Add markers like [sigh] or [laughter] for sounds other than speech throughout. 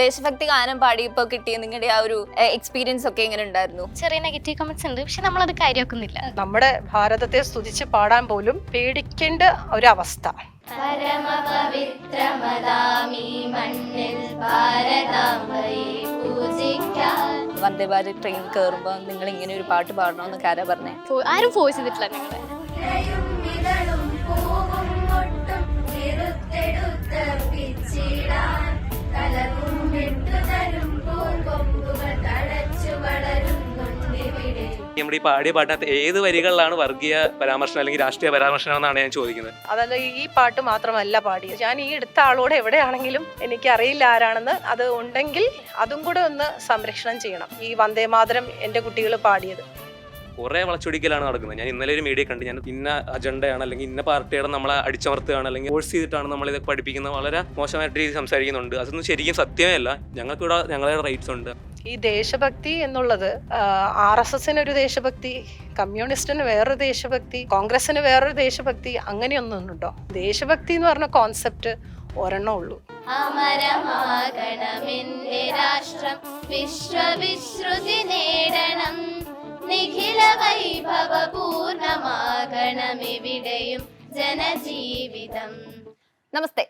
ദേശഭക്തി ഗാനം പാടിയപ്പോ കിട്ടിയ നിങ്ങളുടെ ആ ഒരു എക്സ്പീരിയൻസ് ഒക്കെ എങ്ങനെ ഉണ്ടായിരുന്നു? ചെറിയ നെഗറ്റീവ് കമന്റ്സ് ഉണ്ട്. പക്ഷെ നമ്മൾ അത് കാര്യമാക്കുന്നില്ല നമ്മുടെ ഭാരതത്തെ സ്തുതിച്ച് പാടാൻ പോലും പേടിക്കേണ്ട ഒരവസ്ഥ. വന്ദേ ഭാരത് ട്രെയിൻ കയറുമ്പോ നിങ്ങൾ ഇങ്ങനെ ഒരു പാട്ട് പാടണമെന്ന് ആരാ പറഞ്ഞേ? ആരും ഫോഴ്സ് ചെയ്തിട്ടില്ല ഞങ്ങളെ നമ്മുടെ ഈ പാടിയ പാട്ടിനകത്ത് ഏത് വരികളിലാണ് വർഗീയ പരാമർശനം അല്ലെങ്കിൽ രാഷ്ട്രീയ പരാമർശനം എന്നാണ് ഞാൻ ചോദിക്കുന്നത്? അതല്ല ഈ പാട്ട് മാത്രമല്ല പാടിയത്. ഞാൻ ഈ എടുത്ത ആളോട് എവിടെയാണെങ്കിലും എനിക്ക് അറിയില്ല ആരാണെന്ന് അത് ഉണ്ടെങ്കിൽ അതും കൂടെ ഒന്ന് സംരക്ഷണം ചെയ്യണം. ഈ വന്ദേമാതരം എന്റെ കുട്ടികൾ പാടിയത്. കുറെ വളച്ചൊടിക്കലാണ് നടക്കുന്നത്. ഞാൻ ഇന്നലെ ഒരു മീഡിയ കണ്ട് ഞാൻ ഇന്ന അജണ്ടയാണ് അല്ലെങ്കിൽ ഇന്ന പാർട്ടിയാണ് നമ്മളെ അടിച്ചമർത്തുകയാണ് അല്ലെങ്കിൽ ഫോഴ്സ് ചെയ്തിട്ടാണ് നമ്മൾ ഇതൊക്കെ പഠിപ്പിക്കുന്നത് വളരെ മോശമായിട്ട് രീതി സംസാരിക്കുന്നുണ്ട്. അതൊന്നും ശരിക്കും സത്യമേ അല്ല ഞങ്ങൾക്കിവിടെ ഞങ്ങളുടെ റൈറ്റ്സ് ഉണ്ട്. ഈ ദേശഭക്തി എന്നുള്ളത് ആർ എസ് എസിന് ഒരു ദേശഭക്തി കമ്മ്യൂണിസ്റ്റിന് വേറൊരു ദേശഭക്തി കോൺഗ്രസിന് വേറൊരു ദേശഭക്തി അങ്ങനെയൊന്നും ഉണ്ടോ ദേശഭക്തി എന്ന് പറഞ്ഞ കോൺസെപ്റ്റ് ഒരെണ്ണം ഉള്ളൂ. അമരമാകണമെന്റെ രാഷ്ട്രം വിശ്വവിശ്രുതി നേടണം. നിഖില വൈഭവ പൂർണമാകണമെവിടെയും ജനജീവിതം. നമസ്തേ.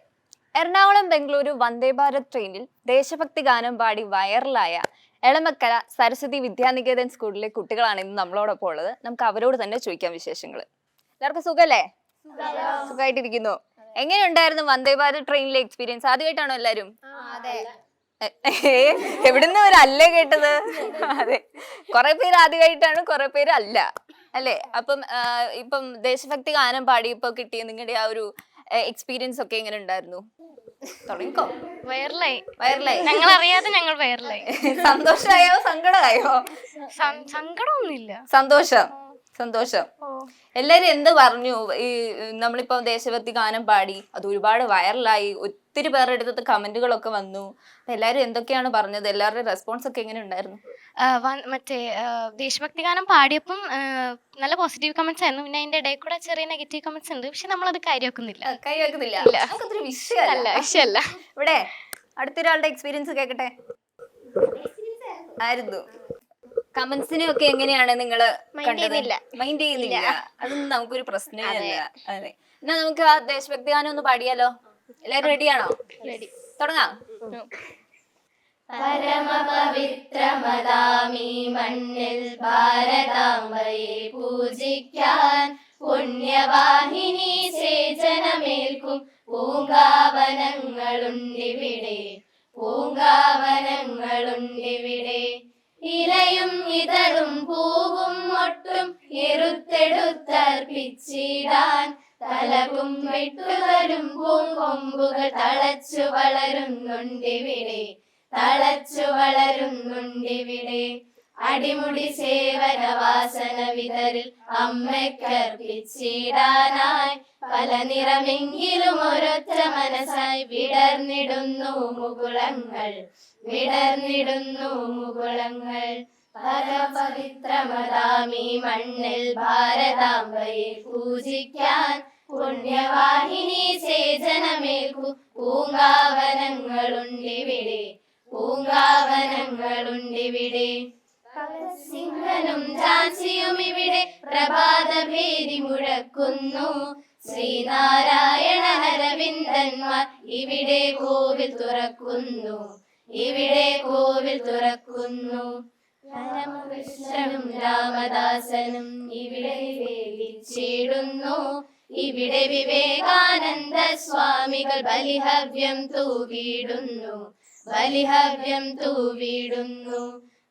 എറണാകുളം ബംഗളൂരു വന്ദേ ഭാരത് ട്രെയിനിൽ ദേശഭക്തി ഗാനം പാടി വൈറലായ എളമക്കര സരസ്വതി വിദ്യാനികേതൻ സ്കൂളിലെ കുട്ടികളാണ് ഇന്ന് നമ്മളോടൊപ്പം ഉള്ളത്. നമുക്ക് അവരോട് തന്നെ ചോദിക്കാം വിശേഷങ്ങൾ എല്ലാവർക്കും സുഖല്ലേ? സുഖമായിട്ടിരിക്കുന്നു. എങ്ങനെയുണ്ടായിരുന്നു വന്ദേ ഭാരത് ട്രെയിനിലെ എക്സ്പീരിയൻസ് ആദ്യമായിട്ടാണോ എല്ലാവരും എവിടുന്ന് ഒരു അല്ലേ കേട്ടത്? അതെ. കുറെ പേര് ആദ്യമായിട്ടാണ് കുറെ പേര് അല്ല. അല്ലേ? അപ്പം ഇപ്പം ദേശഭക്തി ഗാനം പാടിയപ്പോ കിട്ടിയ നിങ്ങളുടെ ആ ഒരു എക്സ്പീരിയൻസ് ഒക്കെ എങ്ങനെ ഉണ്ടായിരുന്നു? തുടങ്ങിക്കോ. വയറിലായി. വയറിലായി. ഞങ്ങൾ അറിയാതെ ഞങ്ങൾ വയറിലായി. സന്തോഷമായോ? സങ്കടമായോ? സങ്കടമൊന്നുമില്ല. സന്തോഷം. സന്തോഷം. എല്ലാരും എന്ത് പറഞ്ഞു? ഈ നമ്മളിപ്പോ ദേശഭക്തി ഗാനം പാടി അത് ഒരുപാട് വൈറലായി ഒത്തിരി പേരുടെ അടുത്ത് കമന്റുകളൊക്കെ വന്നു. എല്ലാരും എന്തൊക്കെയാണ് പറഞ്ഞത്? എല്ലാവരുടെ റെസ്പോൺസ് ഒക്കെ എങ്ങനെ ഉണ്ടായിരുന്നു? മറ്റേ ദേശഭക്തി ഗാനം പാടിയപ്പം നല്ല പോസിറ്റീവ് കമന്റ്സ് ആയിരുന്നു. പിന്നെ അതിന്റെ ഇടയിൽ കൂടെ ചെറിയ നെഗറ്റീവ് കമന്റ്സ് ഉണ്ട്. പക്ഷെ നമ്മളത് കാര്യമാക്കുന്നില്ല. കാര്യമാക്കുന്നില്ല. നമുക്കതൊരു വിഷയമല്ല. ഇവിടെ അടുത്തൊരാളുടെ എക്സ്പീരിയൻസ് കേക്കട്ടെ? ആയിരുന്നു. കമന്റ്സിനെ ഒക്കെ എങ്ങനെയാണ് ചെയ്യുന്നില്ല. മൈൻഡ് ചെയ്യുന്നില്ല. അതൊന്നും നമുക്കൊരു പ്രശ്നമേ അല്ല. അതെ. എന്നാ നമുക്ക് ആ ദേശഭക്തി ഗാനം ഒന്ന് പാടിയാലോ? എല്ലാരും റെഡിയാണോ റെഡി തുടങ്ങാം. പരമപവിത്രമതാമീ മണ്ണിൽ ഭാരതാംബയെ പൂജിക്കാൻ പുണ്യവാഹിനി സേചനമേൽക്കും. പൂങ്കാവനങ്ങളുണ്ടിവിടെ. പൂങ്കാവനങ്ങളുണ്ടിവിടെ. ഇലയും ഇതളും പൂവും ഒട്ടും എറുത്തെടുത്തർപ്പിച്ചിടാൻ തലകും വെട്ടുകളും പൂങ്കൊമ്പുകൾ തളച്ചു വളരുന്നുണ്ടിവിടെ തളച്ചു വളരുന്നുണ്ടിവിടെ. അടിമുടി സേവന വാസന വിതറിൽ അമ്മയ്ക്കർപ്പിച്ചിടാനായി പല നിറമെങ്കിലും ഒരൊറ്റ മനസ്സായി വിടർന്നിടുന്നു മുകുളങ്ങൾ വിടർന്നിടുന്നു മുകുളങ്ങൾ. പരപവിത്രമതാമി മണ്ണിൽ ഭാരതാംബയെ പൂജിക്കാൻ പുണ്യവാഹിനി സേചനമേൽക്കു പൂങ്കാവനങ്ങളുണ്ടിവിടെ പൂങ്കാവനങ്ങളുണ്ടിവിടെ. സിംഹനും ഝാൻസിയും ഇവിടെ പ്രഭാത ഭേരി മുഴക്കുന്നു. ശ്രീനാരായണ അരവിന്ദന്മാർ ഇവിടെ കോവിൽ തുറക്കുന്നു. ഇവിടെ കോവിൽ തുറക്കുന്നു. രാമകൃഷ്ണനും രാമദാസനും ഇവിടെ വേദിച്ചിടുന്നു. ഇവിടെ വിവേകാനന്ദ സ്വാമികൾ ബലിഹവ്യം തൂവിടുന്നു ബലിഹവ്യം തൂവിടുന്നു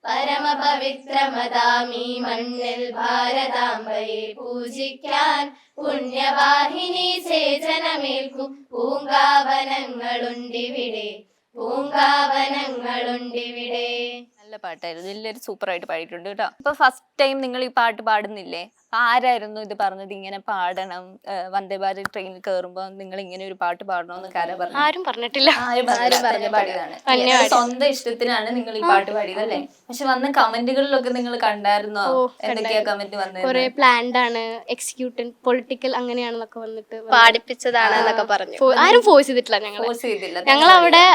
പരമപവിത്രമതാമീ മണ്ണിൽ ഭാരതാംബയെ പൂജിക്കാൻ പുണ്യവാഹിനി സേചനമേൽക്കും. പൂങ്കാവനങ്ങളുണ്ടിവിടെ പൂങ്കാവനങ്ങളുണ്ടിവിടെ. നല്ല പാട്ടായിരുന്നു. എല്ലാവരും സൂപ്പർ ആയിട്ട് പാടിയിട്ടുണ്ട് കേട്ടോ. ഇപ്പൊ ഫസ്റ്റ് ടൈം നിങ്ങൾ ഈ പാട്ട് പാടുന്നില്ലേ? ആരായിരുന്നു ഇത് പറഞ്ഞത്? ഇങ്ങനെ പാടണം വന്ദേ ഭാരത് ട്രെയിനിൽ കയറുമ്പോ നിങ്ങൾ ഇങ്ങനെ ഒരു പാട്ട് പാടണം എന്ന് കാര പറഞ്ഞു. ആരും പറഞ്ഞിട്ടില്ല. ആരും പാടിയതാണ്. സ്വന്തം ഇഷ്ടത്തിനാണ് നിങ്ങൾ ഈ പാട്ട് പാടിയത് അല്ലേ? പക്ഷെ വന്ന കമന്റുകളിലൊക്കെ നിങ്ങൾ കണ്ടായിരുന്നോ? എന്തൊക്കെയാ കമന്റ് വന്നത് കുറെ പ്ലാൻഡ് ആണ്. എക്സിക്യൂട്ടൻ പൊളിറ്റിക്കൽ അങ്ങനെയാണെന്നൊക്കെ വന്നിട്ട് പാടിപ്പിച്ചതാണ് എന്നൊക്കെ പറഞ്ഞു. ആരും ഫോഴ്സ് ചെയ്തിട്ടില്ല ഞങ്ങൾ ഫോഴ്സ് ചെയ്തില്ല. ഞങ്ങൾ അവിടെ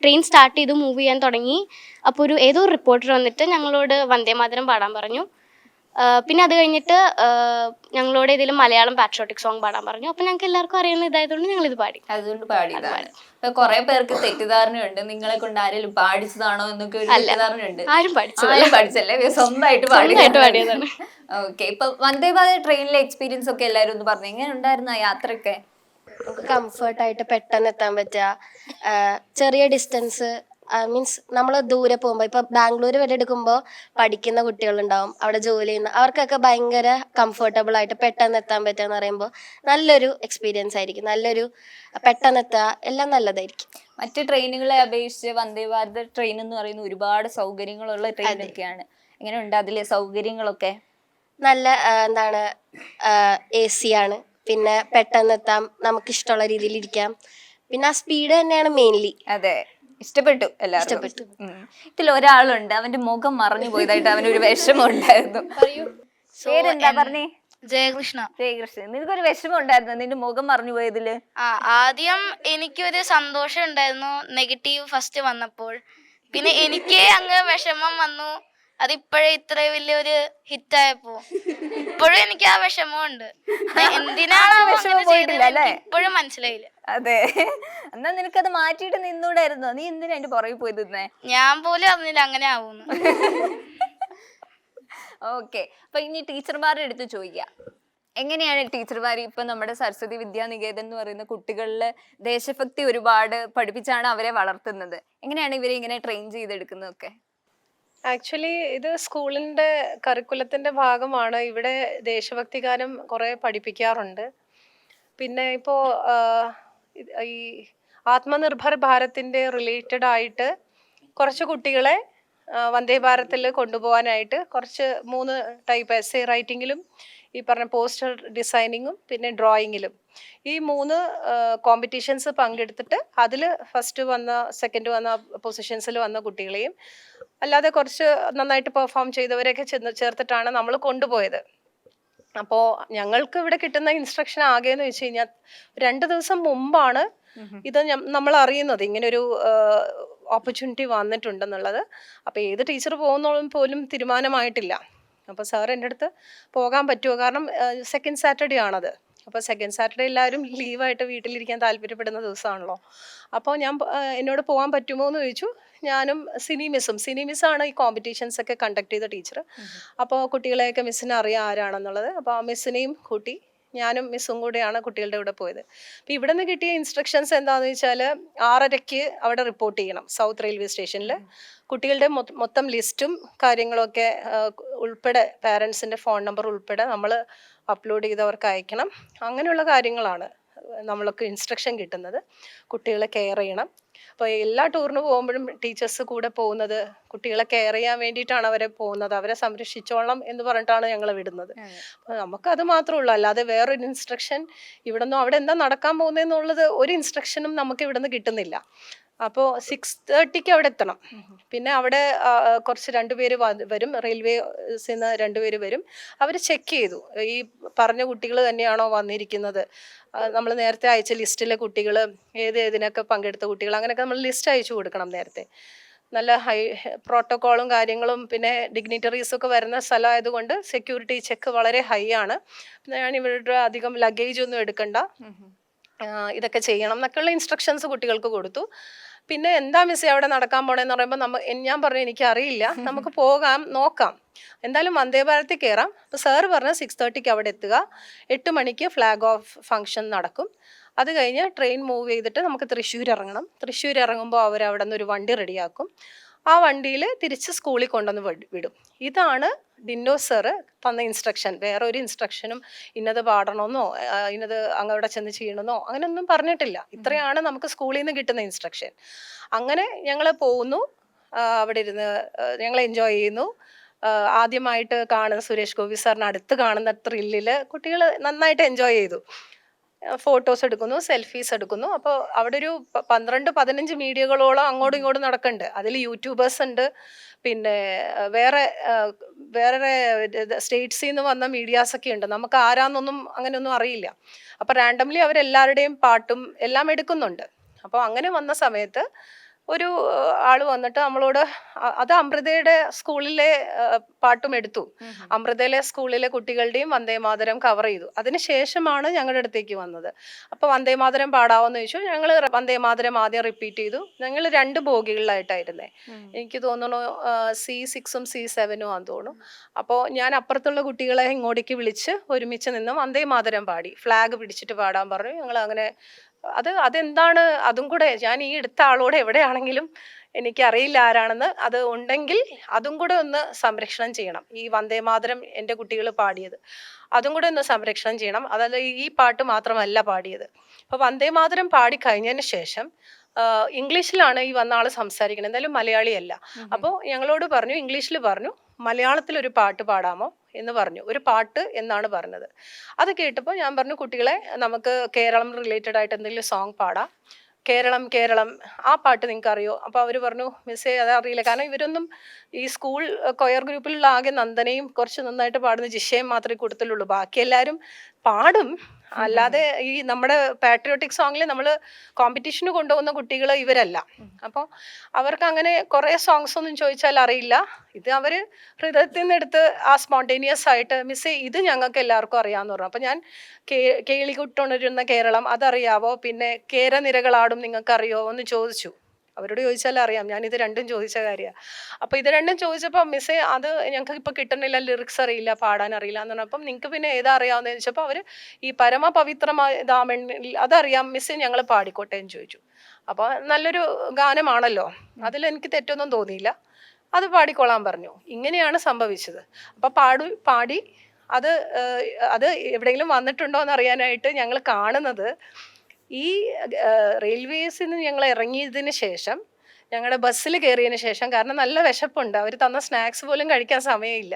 ട്രെയിൻ സ്റ്റാർട്ട് ചെയ്ത് മൂവ് ചെയ്യാൻ തുടങ്ങി. അപ്പോൾ ഒരു ഏതോ റിപ്പോർട്ടർ വന്നിട്ട് ഞങ്ങളോട് വന്ദേ മാതരം പാടാൻ പറഞ്ഞു. പിന്നെ അത് കഴിഞ്ഞിട്ട് ഞങ്ങളോട് ഏതെങ്കിലും മലയാളം പാട്രോട്ടിക് സോങ് പാടാൻ പറഞ്ഞു. അപ്പൊ ഞങ്ങൾക്ക് എല്ലാവർക്കും അറിയുന്ന ഇതായതുകൊണ്ട് ഞങ്ങൾ ഇത് പാടി. അതുകൊണ്ട് പാടിയതാണ്. കൊറേ കുറെ പേർക്ക് തെറ്റിദ്ധാരണയുണ്ട്. നിങ്ങളെ കൊണ്ട് ആരെങ്കിലും പാടിച്ചതാണോ എന്നൊക്കെ ഒരു തെറ്റിദ്ധാരണയുണ്ട്. ആരും പഠിച്ചല്ലേ സ്വന്തമായിട്ട് പാടിയതാണ്. ഓക്കെ ഇപ്പൊ വന്ദേ ഭാരത് ട്രെയിനിലെ എക്സ്പീരിയൻസ് ഒക്കെ എല്ലാരും ഒന്ന് പറഞ്ഞു. എങ്ങനെ ഉണ്ടായിരുന്നു യാത്രയൊക്കെ? നമുക്ക് കംഫർട്ടായിട്ട് പെട്ടെന്ന് എത്താൻ പറ്റുക. ചെറിയ ഡിസ്റ്റൻസ് മീൻസ് നമ്മൾ ദൂരെ പോകുമ്പോൾ ഇപ്പൊ ബാംഗ്ലൂർ വരെ എടുക്കുമ്പോൾ പഠിക്കുന്ന കുട്ടികളുണ്ടാവും അവിടെ ജോലി ചെയ്യുന്ന അവർക്കൊക്കെ ഭയങ്കര കംഫർട്ടബിൾ ആയിട്ട് പെട്ടെന്ന് എത്താൻ പറ്റുക എന്ന് പറയുമ്പോൾ നല്ലൊരു എക്സ്പീരിയൻസ് ആയിരിക്കും നല്ലൊരു പെട്ടെന്ന് എത്തുക എല്ലാം നല്ലതായിരിക്കും. മറ്റ് ട്രെയിനുകളെ അപേക്ഷിച്ച് വന്ദേ ഭാരത് ട്രെയിൻ എന്ന് പറയുന്ന ഒരുപാട് സൗകര്യങ്ങളുള്ള ട്രെയിനൊക്കെയാണ് എങ്ങനെയുണ്ട് അതിലെ സൗകര്യങ്ങളൊക്കെ? നല്ല എന്താണ് എ സി ആണ്. പിന്നെ പെട്ടെന്ന് എത്താം നമുക്ക് ഇഷ്ടമുള്ള രീതിയിൽ ഇരിക്കാം. പിന്നെ ആ സ്പീഡ് തന്നെയാണ് മെയിൻലി അതെ. ഇഷ്ടപ്പെട്ടു എല്ലാവർക്കും. ഇഷ്ടപ്പെട്ടു. ഇതിൽ ഒരാളുണ്ട് അവന്റെ മുഖം മറഞ്ഞു പോയതായിട്ട് അവനൊരു വിഷമം ഉണ്ടായിരുന്നു [laughs] പേരെന്താ പറഞ്ഞേ? ജയകൃഷ്ണ. ജയകൃഷ്ണൻ. നിനക്കൊരു വിഷമം ഉണ്ടായിരുന്നു നിന്റെ മുഖം മറഞ്ഞു പോയതിൽ? ആ ആദ്യം എനിക്കൊരു സന്തോഷം ഉണ്ടായിരുന്നു നെഗറ്റീവ് ഫസ്റ്റ് വന്നപ്പോൾ. പിന്നെ എനിക്ക് അങ്ങ് വിഷമം വന്നു. അതിപ്പോഴേ ഇത്ര വലിയൊരു ഹിറ്റ് ആയപ്പോ ഇപ്പോഴും എനിക്ക് ആ വിഷമമുണ്ട്. [laughs] എന്തിനാണ്? ഇപ്പോഴും മനസ്സിലായില്ല. അതെ. [laughs] എന്നാ നിനക്ക് അത് മാറ്റിയിട്ട് നിന്നൂടായിരുന്നോ? നീ എന്തിനാ എന്റെ പുറകെ പോയി തിന്നേ ഞാൻ പോലും അറിഞ്ഞില്ല അങ്ങനെ ആവുന്നു. [laughs] ഓക്കെ. അപ്പൊ ഇനി ടീച്ചർമാരുടെ അടുത്ത് ചോദിക്കാം. എങ്ങനെയാണ് ടീച്ചർമാർ ഇപ്പൊ നമ്മുടെ സരസ്വതി വിദ്യാനികേതൻ എന്ന് പറയുന്ന കുട്ടികളിൽ ദേശഭക്തി ഒരുപാട് പഠിപ്പിച്ചാണ് അവരെ വളർത്തുന്നത്? എങ്ങനെയാണ് ഇവരെ ഇങ്ങനെ ട്രെയിൻ ചെയ്തെടുക്കുന്നതൊക്കെ? ആക്ച്വലി ഇത് സ്കൂളിന്റെ കറിക്കുലത്തിന്റെ ഭാഗമാണ്. ഇവിടെ ദേശഭക്തി ഗാനം കുറേ പഠിപ്പിക്കാറുണ്ട്. പിന്നെ ഇപ്പോൾ ഈ ആത്മനിർഭർ ഭാരത്തിന്റെ റിലേറ്റഡ് ആയിട്ട് കുറച്ച് കുട്ടികളെ വന്ദേ ഭാരതിൽ കൊണ്ടുപോകാനായിട്ട് കുറച്ച് മൂന്ന് ടൈപ്പ് എസ് എ റൈറ്റിങ്ങിലും ഈ പറഞ്ഞ പോസ്റ്റർ ഡിസൈനിങ്ങും പിന്നെ ഡ്രോയിങ്ങിലും ഈ മൂന്ന് കോമ്പറ്റീഷൻസ് പങ്കെടുത്തിട്ട് അതിൽ ഫസ്റ്റ് വന്ന സെക്കൻഡ് വന്ന പൊസിഷൻസിൽ വന്ന കുട്ടികളെയും അല്ലാതെ കുറച്ച് നന്നായിട്ട് പെർഫോം ചെയ്തവരെയൊക്കെ ചെന്ന് ചേർത്തിട്ടാണ് നമ്മൾ കൊണ്ടുപോയത്. അപ്പോൾ ഞങ്ങൾക്ക് ഇവിടെ കിട്ടുന്ന ഇൻസ്ട്രക്ഷൻ ആകെ എന്ന് വെച്ച് കഴിഞ്ഞാൽ രണ്ട് ദിവസം മുമ്പാണ് ഇത് നമ്മൾ അറിയുന്നത്. ഇങ്ങനൊരു ഓപ്പർച്യൂണിറ്റി വന്നിട്ടുണ്ടെന്നുള്ളത്. അപ്പോൾ ഏത് ടീച്ചർ പോകുന്നോളും പോലും തീരുമാനമായിട്ടില്ല. അപ്പോൾ സാർ എന്റെ അടുത്ത് പോകാൻ പറ്റുമോ? കാരണം സെക്കൻഡ് സാറ്റർഡേ ആണത്. അപ്പോൾ സെക്കൻഡ് സാറ്റർഡേ എല്ലാവരും ലീവായിട്ട് വീട്ടിലിരിക്കാൻ താല്പര്യപ്പെടുന്ന ദിവസമാണല്ലോ അപ്പോൾ ഞാൻ എന്നോട് പോകാൻ പറ്റുമോ എന്ന് ചോദിച്ചു. ഞാനും സിനി മിസ്സും സിനി മിസ്സാണ് ഈ കോമ്പറ്റീഷൻസ് ഒക്കെ കണ്ടക്ട് ചെയ്ത ടീച്ചർ അപ്പോൾ കുട്ടികളെയൊക്കെ മിസ്സിനെ അറിയാം ആരാണെന്നുള്ളത്. അപ്പോൾ ആ മിസ്സിനെയും കൂട്ടി ഞാനും മിസ്സും കൂടെയാണ് കുട്ടികളുടെ കൂടെ പോയത്. അപ്പോൾ ഇവിടെ നിന്ന് കിട്ടിയ ഇൻസ്ട്രക്ഷൻസ് എന്താണെന്ന് വെച്ചാൽ ആറരയ്ക്ക് അവിടെ റിപ്പോർട്ട് ചെയ്യണം. സൗത്ത് റെയിൽവേ സ്റ്റേഷനിൽ കുട്ടികളുടെ മൊത്തം ലിസ്റ്റും കാര്യങ്ങളൊക്കെ ഉൾപ്പെടെ പാരൻസിന്റെ ഫോൺ നമ്പർ ഉൾപ്പെടെ നമ്മൾ അപ്ലോഡ് ചെയ്തവർക്ക് അയക്കണം. അങ്ങനെയുള്ള കാര്യങ്ങളാണ് നമ്മൾക്ക് ഇൻസ്ട്രക്ഷൻ കിട്ടുന്നത്. കുട്ടികളെ കെയർ ചെയ്യണം. അപ്പോൾ എല്ലാ ടൂറിന് പോകുമ്പോഴും ടീച്ചേഴ്സ് കൂടെ പോകുന്നത് കുട്ടികളെ കെയർ ചെയ്യാൻ വേണ്ടിയിട്ടാണ് അവരെ പോകുന്നത് അവരെ സംരക്ഷിച്ചോളണം എന്ന് പറഞ്ഞിട്ടാണ് ഞങ്ങൾ വിടുന്നത്. അപ്പോൾ നമുക്കത് മാത്രമേ ഉള്ളൂ അല്ലാതെ വേറൊരു ഇൻസ്ട്രക്ഷൻ ഇവിടെ നിന്നും അവിടെ എന്താ നടക്കാൻ പോകുന്നതെന്നുള്ളത് ഒരു ഇൻസ്ട്രക്ഷനും നമുക്ക് ഇവിടെ നിന്ന് കിട്ടുന്നില്ല. അപ്പോൾ സിക്സ് തേർട്ടിക്ക് അവിടെ എത്തണം. പിന്നെ അവിടെ കുറച്ച് രണ്ടുപേര് വരും. റെയിൽവേസിൽ നിന്ന് രണ്ടുപേര് വരും. അവർ ചെക്ക് ചെയ്തു. ഈ പറഞ്ഞ കുട്ടികൾ തന്നെയാണോ വന്നിരിക്കുന്നത്? നമ്മൾ നേരത്തെ അയച്ച ലിസ്റ്റിലെ കുട്ടികൾ ഏത് ഏതിനൊക്കെ പങ്കെടുത്ത കുട്ടികൾ അങ്ങനെയൊക്കെ നമ്മൾ ലിസ്റ്റ് അയച്ചു കൊടുക്കണം നേരത്തെ. നല്ല ഹൈ പ്രോട്ടോക്കോളും കാര്യങ്ങളും പിന്നെ ഡിഗ്നിറ്ററീസ് ഒക്കെ വരുന്ന സ്ഥലമായതുകൊണ്ട് സെക്യൂരിറ്റി ചെക്ക് വളരെ ഹൈ ആണ്. ഞാൻ ഇവരുടെ അധികം ലഗേജ് ഒന്നും എടുക്കണ്ട. ഇതൊക്കെ ചെയ്യണം എന്നൊക്കെയുള്ള ഇൻസ്ട്രക്ഷൻസ് കുട്ടികൾക്ക് കൊടുത്തു. പിന്നെ എന്താ മിസ്സേ അവിടെ നടക്കാൻ പോണേന്ന് പറയുമ്പോൾ നമ്മ ഞാൻ പറഞ്ഞു എനിക്ക് അറിയില്ല [laughs] നമുക്ക് പോകാം നോക്കാം. എന്തായാലും വന്ദേ ഭാരത്തിൽ കയറാം അപ്പോൾ സാറ് പറഞ്ഞു സിക്സ് തേർട്ടിക്ക് അവിടെ എത്തുക. എട്ട് മണിക്ക് ഫ്ലാഗ് ഓഫ് ഫംഗ്ഷൻ നടക്കും. അത് കഴിഞ്ഞ് ട്രെയിൻ മൂവ് ചെയ്തിട്ട് നമുക്ക് തൃശ്ശൂർ ഇറങ്ങണം തൃശ്ശൂർ ഇറങ്ങുമ്പോൾ അവർ അവിടെ നിന്ന് ഒരു വണ്ടി റെഡിയാക്കും ആ വണ്ടിയിൽ തിരിച്ച് സ്കൂളിൽ കൊണ്ടുവന്ന് വിടും. ഇതാണ് ഡിന്നോ സാറ് തന്ന ഇൻസ്ട്രക്ഷൻ വേറെ ഒരു ഇൻസ്ട്രക്ഷനും ഇന്നത് പാടണമെന്നോ ഇന്നത് അങ്ങവിടെ ചെന്ന് ചെയ്യണമെന്നോ അങ്ങനെയൊന്നും പറഞ്ഞിട്ടില്ല. ഇത്രയാണ് നമുക്ക് സ്കൂളിൽ നിന്ന് കിട്ടുന്ന ഇൻസ്ട്രക്ഷൻ അങ്ങനെ ഞങ്ങൾ പോകുന്നു അവിടെ ഇരുന്ന് ഞങ്ങൾ എൻജോയ് ചെയ്യുന്നു. ആദ്യമായിട്ട് കാണുന്ന സുരേഷ് ഗോപി സാറിന് അടുത്ത് കാണുന്ന ത്രില്ലിൽ കുട്ടികൾ നന്നായിട്ട് എൻജോയ് ചെയ്തു. ഫോട്ടോസ് എടുക്കുന്നു സെൽഫീസ് എടുക്കുന്നു. അപ്പോൾ അവിടെ ഒരു പന്ത്രണ്ട് പതിനഞ്ച് മീഡിയകളോളം അങ്ങോട്ടും ഇങ്ങോട്ടും നടക്കുന്നുണ്ട് അതിൽ യൂട്യൂബേഴ്സ് ഉണ്ട്. പിന്നെ വേറെ വേറെ സ്റ്റേറ്റ്സിൽ നിന്ന് വന്ന മീഡിയാസൊക്കെ ഉണ്ട്. നമുക്ക് ആരാന്നൊന്നും അങ്ങനെയൊന്നും അറിയില്ല. അപ്പോൾ റാൻഡംലി അവരെല്ലാവരുടെയും പാട്ടും എല്ലാം എടുക്കുന്നുണ്ട്. അപ്പോൾ അങ്ങനെ വന്ന സമയത്ത് ഒരു ആൾ വന്നിട്ട് നമ്മളോട് അത് അമൃതയുടെ സ്കൂളിലെ പാട്ടും എടുത്തു. അമൃതയിലെ സ്കൂളിലെ കുട്ടികളുടെയും വന്ദേ മാതരം കവർ ചെയ്തു. അതിനുശേഷമാണ് ഞങ്ങളുടെ അടുത്തേക്ക് വന്നത്. അപ്പോൾ വന്ദേ മാതരം പാടാവെന്ന് ചോദിച്ചു. ഞങ്ങൾ വന്ദേ മാതരം ആദ്യം റിപ്പീറ്റ് ചെയ്തു. ഞങ്ങൾ രണ്ട് ബോഗികളിലായിട്ടായിരുന്നേ. എനിക്ക് തോന്നുന്നു സി സിക്സും സി സെവനും ആണെന്ന് തോന്നുന്നു. അപ്പോൾ ഞാൻ അപ്പുറത്തുള്ള കുട്ടികളെ ഇങ്ങോട്ടേക്ക് വിളിച്ച് ഒരുമിച്ച് നിന്ന് വന്ദേ മാതരം പാടി. ഫ്ലാഗ് പിടിച്ചിട്ട് പാടാൻ പറഞ്ഞു. ഞങ്ങൾ അങ്ങനെ അത് അതെന്താണ്? അതും കൂടെ ഞാൻ ഈ എടുത്ത ആളോട് എവിടെയാണെങ്കിലും എനിക്ക് അറിയില്ല ആരാണെന്ന്. അത് ഉണ്ടെങ്കിൽ അതും കൂടെ ഒന്ന് സംരക്ഷണം ചെയ്യണം. ഈ വന്ദേ മാതരം എന്റെ കുട്ടികൾ പാടിയത്. അതും കൂടെ ഒന്ന് സംരക്ഷണം ചെയ്യണം. അതല്ല ഈ പാട്ട് മാത്രമല്ല പാടിയത്. അപ്പോൾ വന്ദേ മാതരം പാടി കഴിഞ്ഞതിന് ശേഷം ഇംഗ്ലീഷിലാണ് ഈ വന്ന ആൾ സംസാരിക്കുന്നത് എന്തായാലും മലയാളിയല്ല. അപ്പോൾ ഞങ്ങളോട് പറഞ്ഞു ഇംഗ്ലീഷിൽ പറഞ്ഞു മലയാളത്തിൽ ഒരു പാട്ട് പാടാമോ? എന്ന് പറഞ്ഞു. ഒരു പാട്ട് എന്നാണ് പറഞ്ഞത്. അത് കേട്ടപ്പോൾ ഞാൻ പറഞ്ഞു കുട്ടികളെ നമുക്ക് കേരളം റിലേറ്റഡ് ആയിട്ട് എന്തെങ്കിലും സോങ് പാടാം. കേരളം കേരളം ആ പാട്ട് നിങ്ങൾക്ക് അറിയോ? അപ്പോൾ അവർ പറഞ്ഞു മിസ്സേ അത് അറിയില്ല. കാരണം ഇവരൊന്നും ഈ സ്കൂൾ കൊയർ ഗ്രൂപ്പിലുള്ള ആകെ നന്ദനയും കുറച്ച് നന്നായിട്ട് പാടുന്ന ജിഷയും മാത്രമേ കൊടുത്തിട്ടുള്ളൂ ബാക്കി എല്ലാവരും പാടും. അല്ലാതെ ഈ നമ്മുടെ പാട്രിയോട്ടിക് സോങ്ങിൽ നമ്മൾ കോമ്പറ്റീഷന് കൊണ്ടുപോകുന്ന കുട്ടികൾ ഇവരല്ല. അപ്പോൾ അവർക്ക് അങ്ങനെ കുറേ സോങ്സ് ഒന്നും ചോദിച്ചാൽ അറിയില്ല. ഇത് അവർ ഹൃദയത്തിൽ നിന്നെടുത്ത് ആ സ്പോണ്ടേനിയസ് ആയിട്ട് മിസ് ഇത് ഞങ്ങൾക്ക് എല്ലാവർക്കും അറിയാമെന്ന് പറഞ്ഞു. അപ്പോൾ ഞാൻ കേ കേളികുട്ടുണരുന്ന കേരളം അതറിയാവോ? പിന്നെ കേരനിരകളാടും നിങ്ങൾക്കറിയോ എന്ന് ചോദിച്ചു. അവരോട് ചോദിച്ചാൽ അറിയാം. ഞാൻ ഇത് രണ്ടും ചോദിച്ച കാര്യമാണ് അപ്പോൾ ഇത് രണ്ടും ചോദിച്ചപ്പോൾ മിസ്സേ അത് ഞങ്ങൾക്ക് ഇപ്പോൾ കിട്ടണില്ല ലിറിക്സ് അറിയില്ല പാടാൻ അറിയില്ല എന്ന് പറഞ്ഞപ്പം നിങ്ങൾക്ക് പിന്നെ ഏതാ അറിയാമെന്ന് ചോദിച്ചപ്പോൾ അവർ ഈ പരമപവിത്രമായ ദാമണ്ണിൽ അതറിയാം മിസ്സേ ഞങ്ങൾ പാടിക്കോട്ടെ എന്ന് ചോദിച്ചു. അപ്പോൾ നല്ലൊരു ഗാനമാണല്ലോ. അതിൽ എനിക്ക് തെറ്റൊന്നും തോന്നിയില്ല. അത് പാടിക്കൊള്ളാൻ പറഞ്ഞു. ഇങ്ങനെയാണ് സംഭവിച്ചത്. അപ്പോൾ പാടു പാടി അത് അത് എവിടെയെങ്കിലും വന്നിട്ടുണ്ടോ എന്ന് അറിയാനായിട്ട് ഞങ്ങൾ കാണുന്നത് ഈ റെയിൽവേസിൽ നിന്ന് ഞങ്ങൾ ഇറങ്ങിയതിന് ശേഷം ഞങ്ങളുടെ ബസ്സിൽ കയറിയതിന് ശേഷം കാരണം നല്ല വിശപ്പുണ്ട്. അവർ തന്ന സ്നാക്സ് പോലും കഴിക്കാൻ സമയമില്ല.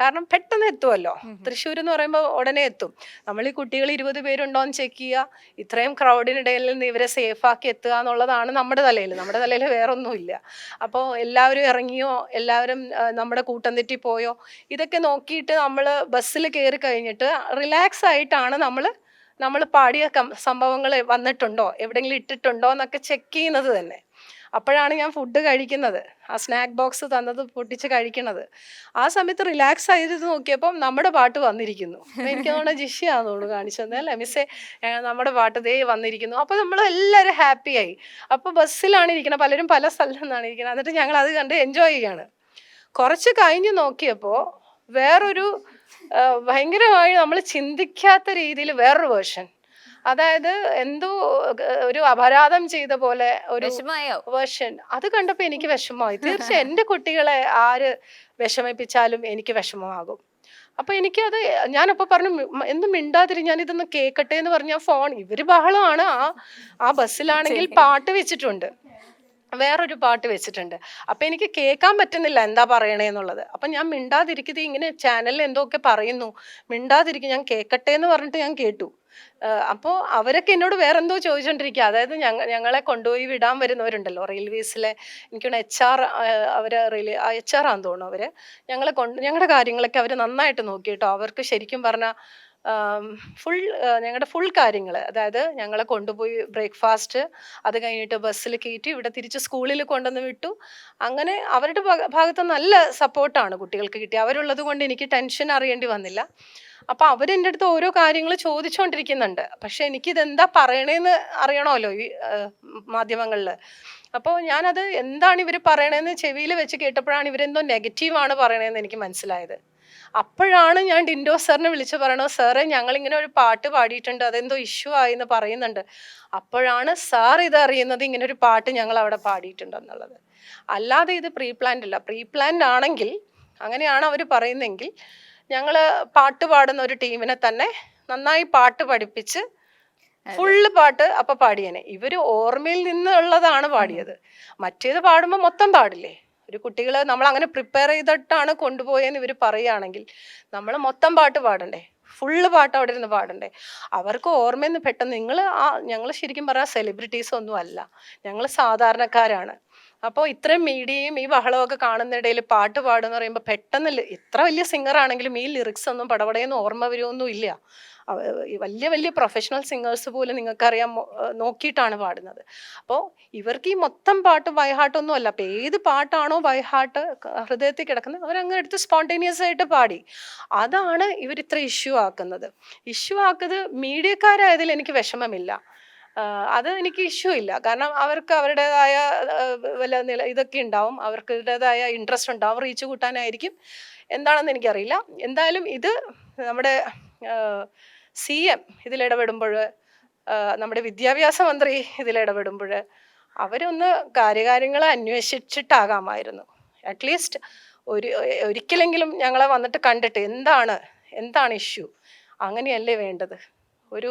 കാരണം പെട്ടെന്ന് എത്തുമല്ലോ തൃശ്ശൂർ എന്ന് പറയുമ്പോൾ ഉടനെ എത്തും. നമ്മൾ ഈ കുട്ടികൾ ഇരുപത് പേരുണ്ടോ എന്ന് ചെക്ക് ചെയ്യുക. ഇത്രയും ക്രൗഡിനിടയിൽ നിന്ന് ഇവരെ സേഫാക്കി എത്തുക എന്നുള്ളതാണ് നമ്മുടെ തലയിൽ. നമ്മുടെ തലയിൽ വേറൊന്നുമില്ല. അപ്പോൾ എല്ലാവരും ഇറങ്ങിയോ എല്ലാവരും നമ്മുടെ കൂട്ടം തെറ്റി പോയോ ഇതൊക്കെ നോക്കിയിട്ട് നമ്മൾ ബസ്സിൽ കയറി കഴിഞ്ഞിട്ട് റിലാക്സ് ആയിട്ടാണ് നമ്മൾ നമ്മൾ പാടിയ സംഭവങ്ങൾ വന്നിട്ടുണ്ടോ? എവിടെയെങ്കിലും ഇട്ടിട്ടുണ്ടോ എന്നൊക്കെ ചെക്ക് ചെയ്യുന്നത് തന്നെ. അപ്പോഴാണ് ഞാൻ ഫുഡ് കഴിക്കുന്നത്. ആ സ്നാക്ക് ബോക്സ് തന്നത് പൊട്ടിച്ച് കഴിക്കണത് ആ സമയത്ത് റിലാക്സ് ആയത് നോക്കിയപ്പം നമ്മുടെ പാട്ട് വന്നിരിക്കുന്നു. എനിക്ക് തോന്നുന്നു ജിഷിയാന്ന് തോന്നുന്നു കാണിച്ചു തന്നെ അല്ലേ? മിസ്സേ നമ്മുടെ പാട്ട് ദേ വന്നിരിക്കുന്നു. അപ്പോൾ നമ്മൾ എല്ലാവരും ഹാപ്പിയായി അപ്പോൾ ബസ്സിലാണ് ഇരിക്കുന്നത് പലരും പല സ്ഥലത്തു നിന്നാണ് ഇരിക്കുന്നത് എന്നിട്ട് ഞങ്ങൾ അത് കണ്ട് എൻജോയ് ചെയ്യാണ്. കുറച്ച് കഴിഞ്ഞ് നോക്കിയപ്പോൾ വേറൊരു ഭയങ്കരമായി നമ്മൾ ചിന്തിക്കാത്ത രീതിയിൽ വേറൊരു വേർഷൻ. അതായത് എന്തോ ഒരു അപരാധം ചെയ്ത പോലെ ഒരു വേർഷൻ. അത് കണ്ടപ്പോൾ എനിക്ക് വിഷമമായി. [laughs] തീർച്ചയായും എന്റെ കുട്ടികളെ ആര് വിഷമിപ്പിച്ചാലും എനിക്ക് വിഷമമാകും. അപ്പൊ എനിക്കത് ഞാനപ്പോ പറഞ്ഞു എന്തും മിണ്ടാതിരി ഞാൻ ഇതൊന്ന് കേക്കട്ടെ എന്ന് പറഞ്ഞ ഫോൺ ഇവർ ബഹളമാണ്. ആ ആ ബസ്സിലാണെങ്കിൽ പാട്ട് വെച്ചിട്ടുണ്ട്. വേറൊരു പാട്ട് വെച്ചിട്ടുണ്ട്. അപ്പം എനിക്ക് കേൾക്കാൻ പറ്റുന്നില്ല എന്താ പറയണേ എന്നുള്ളത്. അപ്പൊ ഞാൻ മിണ്ടാതിരിക്കുന്നത് ഇങ്ങനെ ചാനലിൽ എന്തൊക്കെ പറയുന്നു. മിണ്ടാതിരിക്കും ഞാൻ കേൾക്കട്ടെ എന്ന് പറഞ്ഞിട്ട് ഞാൻ കേട്ടു. അപ്പോൾ അവരൊക്കെ എന്നോട് വേറെ എന്തോ ചോദിച്ചോണ്ടിരിക്കുക അതായത് ഞങ്ങ ഞങ്ങളെ കൊണ്ടുപോയി വിടാൻ വരുന്നവരുണ്ടല്ലോ റെയിൽവേസിലെ എനിക്കൊന്ന് എച്ച് ആർ അവർ റെയിൽവേ എച്ച് ആർ ആണെന്ന് തോന്നുന്നു അവർ ഞങ്ങളെ കൊണ്ട് ഞങ്ങളുടെ കാര്യങ്ങളൊക്കെ അവർ നന്നായിട്ട് നോക്കി കേട്ടോ അവർക്ക് ശരിക്കും പറഞ്ഞാൽ ഫുൾ ഞങ്ങളുടെ ഫുൾ കാര്യങ്ങൾ അതായത് ഞങ്ങളെ കൊണ്ടുപോയി ബ്രേക്ക്ഫാസ്റ്റ് അത് കഴിഞ്ഞിട്ട് ബസ്സിൽ കയറ്റി ഇവിടെ തിരിച്ച് സ്കൂളിൽ കൊണ്ടുവന്ന് വിട്ടു. അങ്ങനെ അവരുടെ ഭാഗ- ഭാഗത്ത് നല്ല സപ്പോർട്ടാണ് കുട്ടികൾക്ക് കിട്ടിയത് അവരുള്ളത് കൊണ്ട് എനിക്ക് ടെൻഷൻ അറിയേണ്ടി വന്നില്ല. അപ്പോൾ അവരെന്റെ അടുത്ത് ഓരോ കാര്യങ്ങൾ ചോദിച്ചുകൊണ്ടിരിക്കുന്നുണ്ട് പക്ഷെ എനിക്കിതെന്താ പറയണേന്ന് അറിയണമല്ലോ ഈ മാധ്യമങ്ങളിൽ അപ്പോൾ ഞാനത് എന്താണ് ഇവർ പറയണതെന്ന് ചെവിയിൽ വെച്ച് കേട്ടപ്പോഴാണ് ഇവരെന്തോ നെഗറ്റീവാണ് പറയണതെന്ന് എനിക്ക് മനസ്സിലായത്. അപ്പോഴാണ് ഞാൻ ഡിൻഡോ സാറിനെ വിളിച്ച് പറയണോ സാറേ ഞങ്ങളിങ്ങനെ ഒരു പാട്ട് പാടിയിട്ടുണ്ട്. അതെന്തോ ഇഷ്യൂ ആയി എന്ന് പറയുന്നുണ്ട്. അപ്പോഴാണ് സാർ ഇത് അറിയുന്നത് ഇങ്ങനെ ഒരു പാട്ട് ഞങ്ങൾ അവിടെ പാടിയിട്ടുണ്ട് എന്നുള്ളത് അല്ലാതെ ഇത് പ്രീ പ്ലാൻഡ് അല്ല. പ്രീ പ്ലാൻഡ് ആണെങ്കിൽ അങ്ങനെയാണ് അവർ പറയുന്നെങ്കിൽ ഞങ്ങൾ പാട്ട് പാടുന്ന ഒരു ടീമിനെ തന്നെ നന്നായി പാട്ട് പഠിപ്പിച്ച് ഫുള്ള് പാട്ട് അപ്പൊ പാടിയനെ. ഇവർ ഓർമ്മയിൽ നിന്നുള്ളതാണ് പാടിയത്. മറ്റേത് പാടുമ്പോൾ മൊത്തം പാടില്ലേ? ഒരു കുട്ടികളെ നമ്മൾ അങ്ങനെ പ്രിപ്പയർ ചെയ്തിട്ടാണ് കൊണ്ടുപോയെന്ന് ഇവർ പറയുകയാണെങ്കിൽ നമ്മൾ മൊത്തം പാട്ട് പാടണ്ടേ? ഫുള്ള് പാട്ട് അവിടെ ഇരുന്ന് പാടണ്ടേ? അവർക്ക് ഓർമ്മയെന്ന് പെട്ടെന്ന് നിങ്ങൾ ആ ഞങ്ങൾ ശരിക്കും പറഞ്ഞാൽ സെലിബ്രിറ്റീസ് ഒന്നും അല്ല. ഞങ്ങൾ സാധാരണക്കാരാണ്. അപ്പോൾ ഇത്രയും മീഡിയയും ഈ ബഹളമൊക്കെ കാണുന്നിടയിൽ പാട്ട് പാടുന്ന പറയുമ്പോൾ പെട്ടെന്ന് ഇത്ര വലിയ സിംഗർ ആണെങ്കിലും ഈ ലിറിക്സ് ഒന്നും പടപടയെന്ന് ഓർമ്മ വരുമൊന്നും ഇല്ല. വലിയ വലിയ പ്രൊഫഷണൽ സിംഗേഴ്സ് പോലും നിങ്ങൾക്കറിയാം മൊ- നോക്കിയിട്ടാണ് പാടുന്നത്. അപ്പോൾ ഇവർക്ക് ഈ മൊത്തം പാട്ട് വൈഹാട്ടൊന്നും അല്ല. അപ്പോൾ ഏത് പാട്ടാണോ വൈഹാട്ട് ഹൃദയത്തിൽ കിടക്കുന്നത് അവരങ്ങ് എടുത്ത് സ്പോണ്ടേനിയസ് ആയിട്ട് പാടി. അതാണ് ഇവർ ഇത്ര ഇഷ്യൂ ആക്കുന്നത്. ഇഷ്യൂ ആക്കുന്നത് മീഡിയക്കാരായതിൽ എനിക്ക് വിഷമമില്ല. അത് എനിക്ക് ഇഷ്യൂ ഇല്ല. കാരണം അവർക്ക് അവരുടേതായ വല്ല നില ഇതൊക്കെ ഉണ്ടാവും. അവർക്കുടേതായ ഇൻട്രസ്റ്റ് ഉണ്ടാവും റീച്ച് കൂട്ടാനായിരിക്കും. എന്താണെന്ന് എനിക്കറിയില്ല. എന്തായാലും ഇത് നമ്മുടെ സി എം ഇതിലിടപെടുമ്പോൾ നമ്മുടെ വിദ്യാഭ്യാസ മന്ത്രി ഇതിലിടപെടുമ്പോൾ അവരൊന്ന് കാര്യകാര്യങ്ങൾ അന്വേഷിച്ചിട്ടാകാമായിരുന്നു. അറ്റ്ലീസ്റ്റ് ഒരു ഒരിക്കലെങ്കിലും ഞങ്ങളെ വന്നിട്ട് കണ്ടിട്ട് എന്താണ് എന്താണ് ഇഷ്യൂ അങ്ങനെയല്ലേ വേണ്ടത്? ഒരു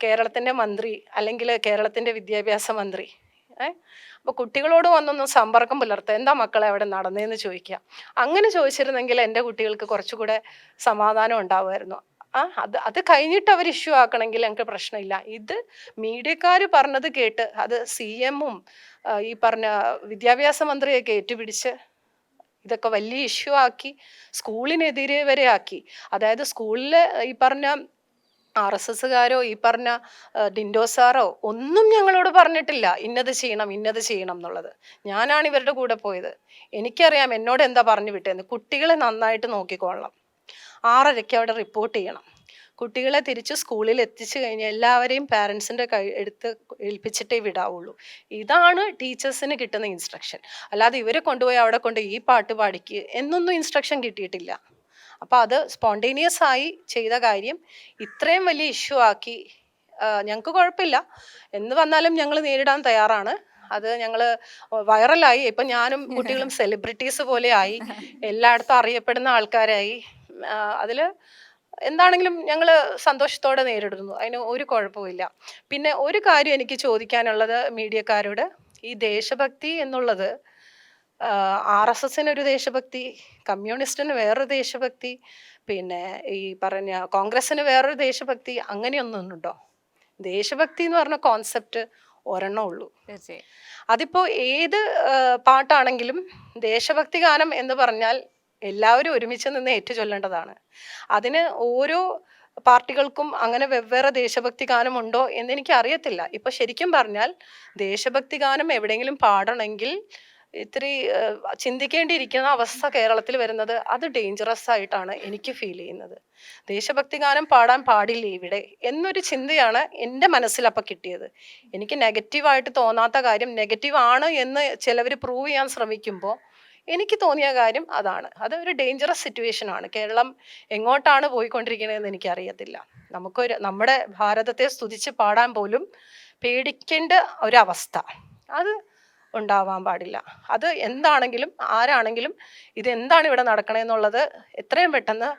കേരളത്തിന്റെ മന്ത്രി അല്ലെങ്കിൽ കേരളത്തിന്റെ വിദ്യാഭ്യാസ മന്ത്രി. ഏ? അപ്പോൾ കുട്ടികളോട് വന്നൊന്നും സമ്പർക്കം പുലർത്തുക എന്താ മക്കളെ അവിടെ നടന്നതെന്ന് ചോദിക്കുക അങ്ങനെ ചോദിച്ചിരുന്നെങ്കിൽ എന്റെ കുട്ടികൾക്ക് കുറച്ചുകൂടെ സമാധാനം ഉണ്ടാവുമായിരുന്നു. ആ അത് അത് കഴിഞ്ഞിട്ട് അവർ ഇഷ്യൂ ആക്കണമെങ്കിൽ ഞങ്ങൾക്ക് പ്രശ്നമില്ല. ഇത് മീഡിയക്കാർ പറഞ്ഞത് കേട്ട് അത് സി എമ്മും ഈ പറഞ്ഞ വിദ്യാഭ്യാസ മന്ത്രിയൊക്കെ ഏറ്റുപിടിച്ച് ഇതൊക്കെ വലിയ ഇഷ്യൂ ആക്കി സ്കൂളിനെതിരെ വരെ ആക്കി. അതായത് സ്കൂളിൽ ഈ പറഞ്ഞ ആർ എസ് എസ്സുകാരോ ഈ പറഞ്ഞ ഡിൻഡോ സാറോ ഒന്നും ഞങ്ങളോട് പറഞ്ഞിട്ടില്ല. ഇന്നത് ചെയ്യണം ഇന്നത് ചെയ്യണം എന്നുള്ളത്. ഞാനാണ് ഇവരുടെ കൂടെ പോയത്. എനിക്കറിയാം എന്നോട് എന്താ പറഞ്ഞു വിട്ടേന്ന്. കുട്ടികളെ നന്നായിട്ട് നോക്കിക്കൊള്ളണം. ആറരയ്ക്ക് അവിടെ റിപ്പോർട്ട് ചെയ്യണം. കുട്ടികളെ തിരിച്ച് സ്കൂളിൽ എത്തിച്ചു കഴിഞ്ഞാൽ എല്ലാവരെയും പാരൻസിന്റെ കൈ എടുത്ത് ഏൽപ്പിച്ചിട്ടേ വിടാവുള്ളൂ. ഇതാണ് ടീച്ചേഴ്സിന് കിട്ടുന്ന ഇൻസ്ട്രക്ഷൻ. അല്ലാതെ ഇവരെ കൊണ്ടുപോയി അവിടെ കൊണ്ട് ഈ പാട്ട് പാടിക്ക് എന്നൊന്നും ഇൻസ്ട്രക്ഷൻ കിട്ടിയിട്ടില്ല. അപ്പോൾ അത് സ്പോണ്ടേനിയസ് ആയി ചെയ്ത കാര്യം ഇത്രയും വലിയ ഇഷ്യൂ ആക്കി ഞങ്ങൾക്ക് കുഴപ്പമില്ല. എന്ന് വന്നാലും ഞങ്ങൾ നേരിടാൻ തയ്യാറാണ്. അത് ഞങ്ങൾ വൈറലായി ഇപ്പം ഞാനും കുട്ടികളും [laughs] സെലിബ്രിറ്റീസ് പോലെ ആയി. എല്ലായിടത്തും അറിയപ്പെടുന്ന ആൾക്കാരായി. അതിൽ എന്താണെങ്കിലും ഞങ്ങൾ സന്തോഷത്തോടെ നേരിടുന്നു. അതിന് ഒരു കുഴപ്പമില്ല പിന്നെ ഒരു കാര്യം എനിക്ക് ചോദിക്കാനുള്ളത് മീഡിയക്കാരോട്. ഈ ദേശഭക്തി എന്നുള്ളത് ആർ എസ് എസിന് ഒരു ദേശഭക്തി കമ്മ്യൂണിസ്റ്റിന് വേറൊരു ദേശഭക്തി പിന്നെ ഈ പറഞ്ഞ കോൺഗ്രസ്സിന് വേറൊരു ദേശഭക്തി അങ്ങനെയൊന്നുണ്ടോ ദേശഭക്തി എന്ന് പറഞ്ഞ കോൺസെപ്റ്റ് ഒരെണ്ണം ഉള്ളൂ. അതിപ്പോ അതിപ്പോൾ ഏത് പാട്ടാണെങ്കിലും ദേശഭക്തി ഗാനം എന്ന് പറഞ്ഞാൽ എല്ലാവരും ഒരുമിച്ച് നിന്ന് ഏറ്റുചൊല്ലേണ്ടതാണ്. അതിന് ഓരോ പാർട്ടികൾക്കും അങ്ങനെ വെവ്വേറെ ദേശഭക്തി ഗാനം ഉണ്ടോ എന്ന് എനിക്ക് അറിയത്തില്ല ഇപ്പൊ ശരിക്കും പറഞ്ഞാൽ ദേശഭക്തി ഗാനം എവിടെയെങ്കിലും പാടണമെങ്കിൽ ഇത്തിരി ചിന്തിക്കേണ്ടിയിരിക്കുന്ന അവസ്ഥ കേരളത്തിൽ വരുന്നത് അത് ഡേഞ്ചറസ് ആയിട്ടാണ് എനിക്ക് ഫീൽ ചെയ്യുന്നത്. ദേശഭക്തി ഗാനം പാടാൻ പാടില്ല ഇവിടെ? എന്നൊരു ചിന്തയാണ് എന്റെ മനസ്സിലപ്പോൾ കിട്ടിയത്. എനിക്ക് നെഗറ്റീവായിട്ട് തോന്നാത്ത കാര്യം നെഗറ്റീവ് ആണ് എന്ന് ചിലവർ പ്രൂവ് ചെയ്യാൻ ശ്രമിക്കുമ്പോൾ എനിക്ക് തോന്നിയ കാര്യം അതാണ്. അത് ഒരു ഡേഞ്ചറസ് സിറ്റുവേഷൻ ആണ്. കേരളം എങ്ങോട്ടാണ് പോയിക്കൊണ്ടിരിക്കുന്നതെന്ന് എനിക്കറിയത്തില്ല. നമുക്കൊരു നമ്മുടെ ഭാരതത്തെ സ്തുതിച്ച് പാടാൻ പോലും പേടിക്കേണ്ട ഒരവസ്ഥ അത് ഉണ്ടാവാൻ പാടില്ല. അത് എന്താണെങ്കിലും ആരാണെങ്കിലും ഇത് എന്താണ് ഇവിടെ നടക്കണമെന്നുള്ളത് എത്രയും പെട്ടെന്ന്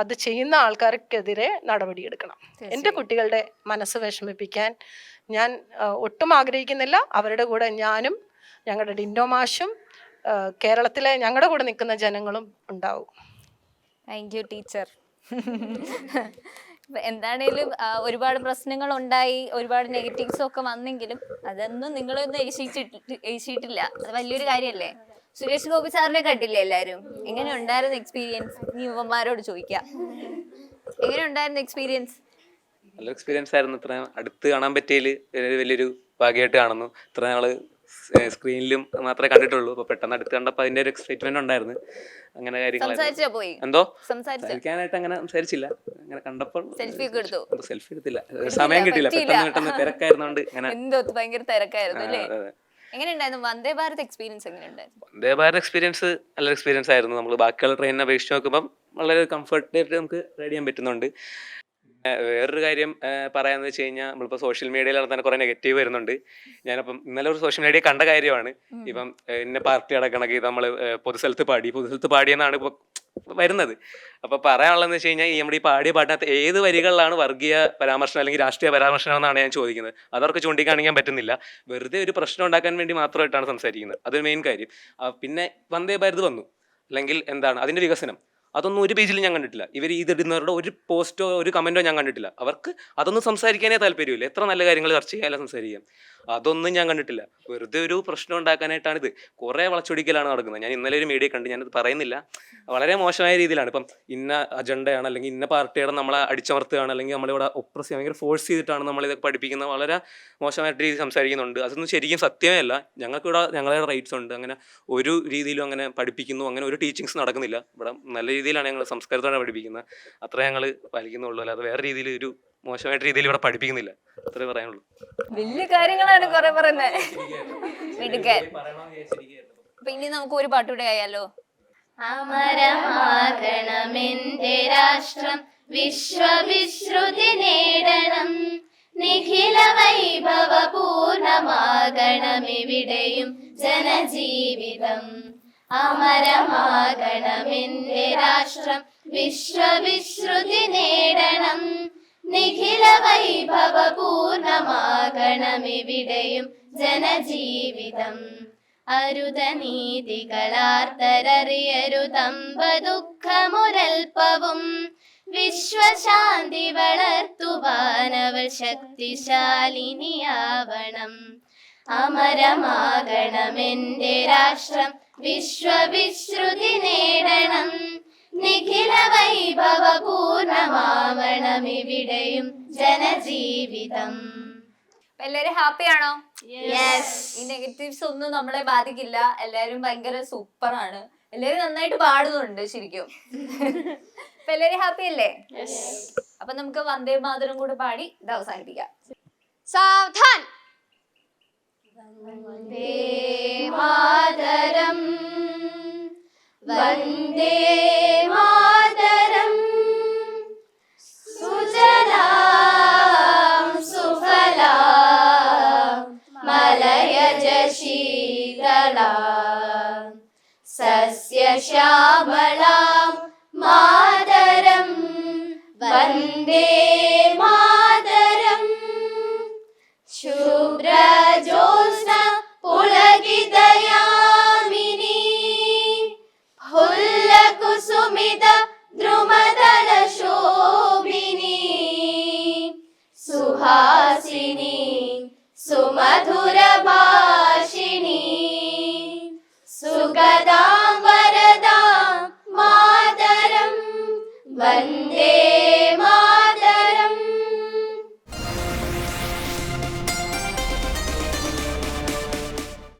അത് ചെയ്യുന്ന ആൾക്കാർക്കെതിരെ നടപടിയെടുക്കണം. എന്റെ കുട്ടികളുടെ മനസ്സ് വിഷമിപ്പിക്കാൻ ഞാൻ ഒട്ടും ആഗ്രഹിക്കുന്നില്ല. അവരുടെ കൂടെ ഞാനും ഞങ്ങളുടെ ഡിൻഡോ മാഷും കേരളത്തിലെ ഞങ്ങളുടെ കൂടെ നിൽക്കുന്ന ജനങ്ങളും ഉണ്ടാവും. താങ്ക് യു ടീച്ചർ എന്താണേലും ഒരുപാട് പ്രശ്നങ്ങൾ ഉണ്ടായി ഒരുപാട് നെഗറ്റീവ്സും ഒക്കെ വന്നെങ്കിലും അതൊന്നും നിങ്ങളൊന്നും എഴുതിയിട്ടില്ല അത് വലിയൊരു കാര്യമല്ലേ സുരേഷ് ഗോപി സാറിനെ കണ്ടില്ലേ എല്ലാരും? എങ്ങനെ ഉണ്ടായിരുന്നു എക്സ്പീരിയൻസ് നീ യുവന്മാരോട് ചോദിക്കാം. എങ്ങനെ ഉണ്ടായിരുന്നു എക്സ്പീരിയൻസ് നല്ല എക്സ്പീരിയൻസ് ആയിരുന്നു. ഇത്രയും അടുത്ത് കാണാൻ പറ്റിയതിൽ വലിയൊരു ഭാഗ്യമായിട്ട് കാണുന്നു. ഇത്ര നാൾ സ്ക്രീനിലും മാത്രമേ കണ്ടിട്ടുള്ളൂ. അപ്പൊ പെട്ടെന്ന് അടുത്ത് കണ്ടപ്പോൾ അതിന്റെ ഒരു എക്സൈറ്റ്മെന്റ് ഉണ്ടായിരുന്നു. അങ്ങനെ കാര്യങ്ങൾ സംസാരിച്ചാ പോയി. എന്തോ? സംസാരിക്കാനായിട്ട് അങ്ങനെ സംസാരിച്ചില്ല. അങ്ങനെ കണ്ടപ്പോൾ സെൽഫി എടുത്തു. സെൽഫി എടുത്തില്ല. സമയം കിട്ടില്ല പെട്ടെന്ന് പെട്ടെന്ന് തിരക്കായിരുന്നോണ്ട് അങ്ങനെ എന്തോ ഭയങ്കര തിരക്കായിരുന്നു അല്ലേ? വന്ദേ ഭാരത് എക്സ്പീരിയൻസ് വന്ദേ ഭാരത് എക്സ്പീരിയൻസ് നല്ല എക്സ്പീരിയൻസ് ആയിരുന്നു. നമ്മൾ ബാക്കിയുള്ള ട്രെയിനിനെ അപേക്ഷിച്ച് നോക്കുമ്പോൾ വളരെ കംഫർട്ടായിട്ട് നമുക്ക് റൈഡ് ചെയ്യാൻ പറ്റുന്നുണ്ട്. വേറൊരു കാര്യം പറയാന്ന് വെച്ച് കഴിഞ്ഞാൽ നമ്മളിപ്പോൾ സോഷ്യൽ മീഡിയയിലാണ് തന്നെ കുറെ നെഗറ്റീവ് വരുന്നുണ്ട്. ഞാനപ്പം ഇന്നലെ ഒരു സോഷ്യൽ മീഡിയ കണ്ട കാര്യമാണ്. ഇപ്പം ഇന്ന പാർട്ടി അടക്കണമെങ്കിൽ നമ്മൾ പൊതുസ്ഥലത്ത് പാടി പൊതുസ്ഥലത്ത് പാടിയെന്നാണ് ഇപ്പോൾ വരുന്നത്. അപ്പൊ പറയാനുള്ളതെന്ന് വെച്ച് കഴിഞ്ഞാൽ ഈ നമ്മുടെ ഈ പാടിയ പാട്ടിനകത്ത് ഏത് വരികളിലാണ് വർഗീയ പരാമർശനം അല്ലെങ്കിൽ രാഷ്ട്രീയ പരാമർശനം എന്നാണ് ഞാൻ ചോദിക്കുന്നത്. അതവർക്ക് ചൂണ്ടിക്കാണിക്കാൻ പറ്റുന്നില്ല. വെറുതെ ഒരു പ്രശ്നം ഉണ്ടാക്കാൻ വേണ്ടി മാത്രമായിട്ടാണ് സംസാരിക്കുന്നത്. അതൊരു മെയിൻ കാര്യം. പിന്നെ വന്ദേ ഭാരത് വന്നു. അല്ലെങ്കിൽ എന്താണ്? അതിന്റെ വികസനം. അതൊന്നും ഒരു പേജിലും ഞാൻ കണ്ടിട്ടില്ല. ഇവർ ഇതിടുന്നവരുടെ ഒരു പോസ്റ്റോ ഒരു കമന്റോ ഞാൻ കണ്ടിട്ടില്ല. അവർക്ക് അതൊന്നും സംസാരിക്കാനേ താല്പര്യമില്ല. എത്ര നല്ല കാര്യങ്ങൾ ചർച്ച ചെയ്യാനല്ല സംസാരിക്കാം. അതൊന്നും ഞാൻ കണ്ടിട്ടില്ല. വെറുതെ ഒരു പ്രശ്നം ഉണ്ടാക്കാനായിട്ടാണ് ഇത് കുറെ വളച്ചൊടിക്കലാണ് നടക്കുന്നത്. ഞാൻ ഇന്നലെ ഒരു മീഡിയ കണ്ട് ഞാനത് പറയുന്നില്ല. വളരെ മോശമായ രീതിയിലാണ്. ഇപ്പം ഇന്ന അജണ്ടയാണ് അല്ലെങ്കിൽ ഇന്ന പാർട്ടിയുടെ നമ്മളെ അടിച്ചമർത്തുകയാണ് അല്ലെങ്കിൽ നമ്മളിവിടെ ഒപ്രസ് ഭയങ്കര ഫോഴ്സ് ചെയ്തിട്ടാണ് നമ്മളിതൊക്കെ പഠിപ്പിക്കുന്നത് വളരെ മോശമായിട്ട് രീതിയിൽ സംസാരിക്കുന്നുണ്ട്. അതൊന്നും ശരിക്കും സത്യമേ അല്ല. ഞങ്ങൾക്കിവിടെ ഞങ്ങളുടെ റൈറ്റ്സ് ഉണ്ട്. അങ്ങനെ ഒരു രീതിയിലും അങ്ങനെ പഠിപ്പിക്കുന്നു. അങ്ങനെ ഒരു ടീച്ചിങ്സ് നടക്കുന്നില്ല. ഇവിടെ നല്ല രീതിയിലാണ് ഞങ്ങൾ സംസ്കാരത്തോടെ പഠിപ്പിക്കുന്നത്. അത്ര ഞങ്ങൾ പാലിക്കുന്നുള്ളൂ. അല്ലാതെ വേറെ രീതിയിൽ ഒരു മോശമായിട്ട് രീതിയിൽ ഇവിടെ പഠിപ്പിക്കുന്നില്ല. അത്രേ പറയാനുള്ളൂ. വലിയ കാര്യങ്ങളാണ് കുറെ പറയുന്നത്. മിടുക്കൻ. അപ്പൊ ഇനി നമുക്ക് ഒരു പാട്ടൂടെ ആയാലോ അമരമാകണമെന്റെ രാഷ്ട്രം വിശ്വവിശ്രുതി നേടണം. നിഖില വൈഭവ പൂർണമാകണമിവിടെയും ജനജീവിതം. അമരമാകണമെന്റെ രാഷ്ട്രം വിശ്വവിശ്രുതി നേടണം. നിഖില വൈഭവ പൂർണമാകണമിവിടെയും ജനജീവിതം. അരുതനീതികളാർത്തരറിയരുതമ്പ ദുഃഖമുരൽപ്പവും വിശ്വശാന്തി വളർത്തുവാനവൾ ശക്തിശാലിനിയാവണം. അമരമാകണമെന്റെ രാഷ്ട്രം വിശ്വവിശ്രുതി നേടണം. നിഖില വൈഭവ പൂർണമാവണമിവിടെയും ജനജീവിതം. എല്ലാരും ഹാപ്പി ആണോ ഈ നെഗറ്റീവ്സ് ഒന്നും നമ്മളെ ബാധിക്കില്ല. എല്ലാരും ഭയങ്കര സൂപ്പർ ആണ് എല്ലാരും നന്നായിട്ട് പാടുന്നുണ്ട് ശരിക്കും. അപ്പൊ എല്ലാരും ഹാപ്പി അല്ലേ അപ്പൊ നമുക്ക് വന്ദേ മാതരം കൂടെ പാടി ഇത് അവസാനിപ്പിക്കാം. സാവധാൻ. വന്ദേ മാതരം. വന്ദേ മാതരം. सस्य सस्यश्यामलां मातरं वन्दे मादरम् शुभ्रजोस्न पुलगि फुल्लकुसुमित द्रुमदलशोभिनी सुहासिनी सुमधुरभा